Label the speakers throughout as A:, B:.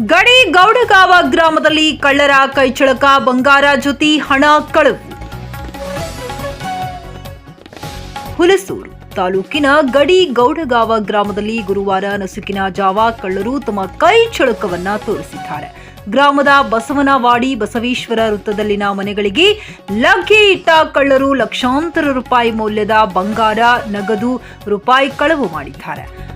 A: ಗಡಿ ಗೌಡಗಾವ ಗ್ರಾಮದಲ್ಲಿ ಕಳ್ಳರ ಕೈಚಳಕ ಬಂಗಾರ ಜೊತೆ ಹಣ ಕಳವು ಹುಲಸೂರು ತಾಲೂಕಿನ ಗಡಿ ಗೌಡಗಾವ ಗ್ರಾಮದಲ್ಲಿ ಗುರುವಾರ ನಸುಕಿನ ಜಾವ ಕಳ್ಳರು ತಮ್ಮ ಕೈ ಚಳಕವನ್ನ ತೋರಿಸಿದ್ದಾರೆ. ಗ್ರಾಮದ ಬಸವನವಾಡಿ ಬಸವೇಶ್ವರ ವೃತ್ತದಲ್ಲಿನ ಮನೆಗಳಿಗೆ ಲಗ್ಗೆ ಇಟ್ಟ ಕಳ್ಳರು ಲಕ್ಷಾಂತರ ರೂಪಾಯಿ ಮೌಲ್ಯದ ಬಂಗಾರ, ನಗದು ರೂಪಾಯಿ ಕಳವು ಮಾಡಿದ್ದಾರೆ.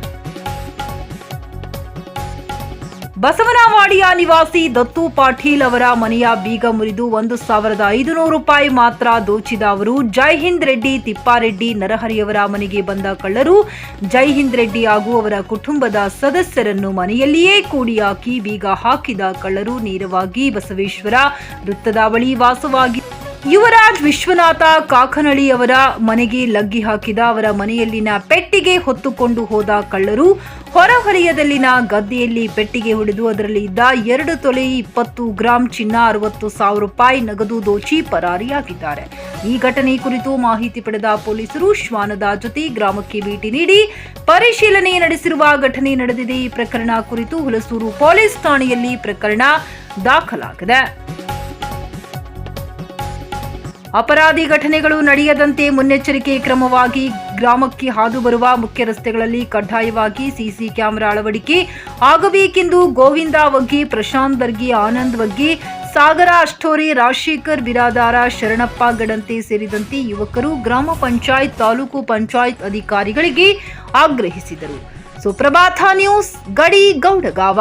A: ಬಸವನವಾಡಿಯ ನಿವಾಸಿ ದತ್ತು ಪಾಟೀಲ್ ಅವರ ಮನೆಯ ಬೀಗ ಮುರಿದು ಒಂದು ಸಾವಿರದ ಐದುನೂರು ರೂಪಾಯಿ ಮಾತ್ರ ದೋಚಿದ ಅವರು ಜೈಹಿಂದ್ ರೆಡ್ಡಿ, ತಿಪ್ಪಾರೆಡ್ಡಿ, ನರಹರಿಯವರ ಮನೆಗೆ ಬಂದ ಕಳ್ಳರು ಜೈಹಿಂದ್ ರೆಡ್ಡಿ ಹಾಗೂ ಅವರ ಕುಟುಂಬದ ಸದಸ್ಯರನ್ನು ಮನೆಯಲ್ಲಿಯೇ ಕೂಡಿ ಹಾಕಿ ಬೀಗ ಹಾಕಿದ ಕಳ್ಳರು ನೇರವಾಗಿ ಬಸವೇಶ್ವರ ವೃತ್ತದ ಬಳಿ ವಾಸವಾಗಿ ಯುವರಾಜ್ ವಿಶ್ವನಾಥ ಕಾಕನಳ್ಳಿ ಅವರ ಮನೆಗೆ ಲಗ್ಗಿ ಹಾಕಿದ ಅವರ ಮನೆಯಲ್ಲಿನ ಪೆಟ್ಟಿಗೆ ಹೊತ್ತುಕೊಂಡು ಹೋದ ಕಳ್ಳರು ಹೊರಹೊರೆಯದಲ್ಲಿನ ಗದ್ದೆಯಲ್ಲಿ ಪೆಟ್ಟಿಗೆ ಹೊಡೆದು ಅದರಲ್ಲಿ ಇದ್ದ ಎರಡು ತೊಲೆ ಇಪ್ಪತ್ತು ಗ್ರಾಂ ಚಿನ್ನ ಅರವತ್ತು ಸಾವಿರ ರೂಪಾಯಿ ನಗದು ದೋಚಿ ಪರಾರಿಯಾಗಿದ್ದಾರೆ. ಈ ಘಟನೆ ಕುರಿತು ಮಾಹಿತಿ ಪಡೆದ ಪೊಲೀಸರು ಶ್ವಾನದ ಜೊತೆ ಗ್ರಾಮಕ್ಕೆ ಭೇಟಿ ನೀಡಿ ಪರಿಶೀಲನೆ ನಡೆಸಿರುವ ಘಟನೆ ನಡೆದಿದೆ. ಈ ಪ್ರಕರಣ ಕುರಿತು ಹುಲಸೂರು ಪೊಲೀಸ್ ಠಾಣೆಯಲ್ಲಿ ಪ್ರಕರಣ ದಾಖಲಾಗಿದೆ. ಅಪರಾಧಿ ಘಟನೆಗಳು ನಡೆಯದಂತೆ ಮುನ್ನೆಚ್ಚರಿಕೆ ಕ್ರಮವಾಗಿ ಗ್ರಾಮಕ್ಕೆ ಹಾದು ಬರುವ ಮುಖ್ಯ ರಸ್ತೆಗಳಲ್ಲಿ ಕಡ್ಡಾಯವಾಗಿ ಸಿಸಿ ಕ್ಯಾಮೆರಾ ಅಳವಡಿಕೆ. ಆಗಬೇಕೆಂದು ಗೋವಿಂದ ವಗ್ಗಿ, ಪ್ರಶಾಂತ್ ಬರ್ಗಿ ಆನಂದ್ ವಗ್ಗಿ ಸಾಗರ ಅಷ್ಟೋರಿ, ರಾಜಶೇಖರ್, ಬಿರಾದಾರ, ಶರಣಪ್ಪ ಗಡಂತೆ ಸೇರಿದಂತೆ ಯುವಕರು ಗ್ರಾಮ ಪಂಚಾಯತ್, ತಾಲೂಕು ಪಂಚಾಯತ್ ಅಧಿಕಾರಿಗಳಿಗೆ ಆಗ್ರಹಿಸಿದರು. ಸುಪ್ರಭಾತ ನ್ಯೂಸ್, ಗಡಿ ಗೌಡಗಾವ.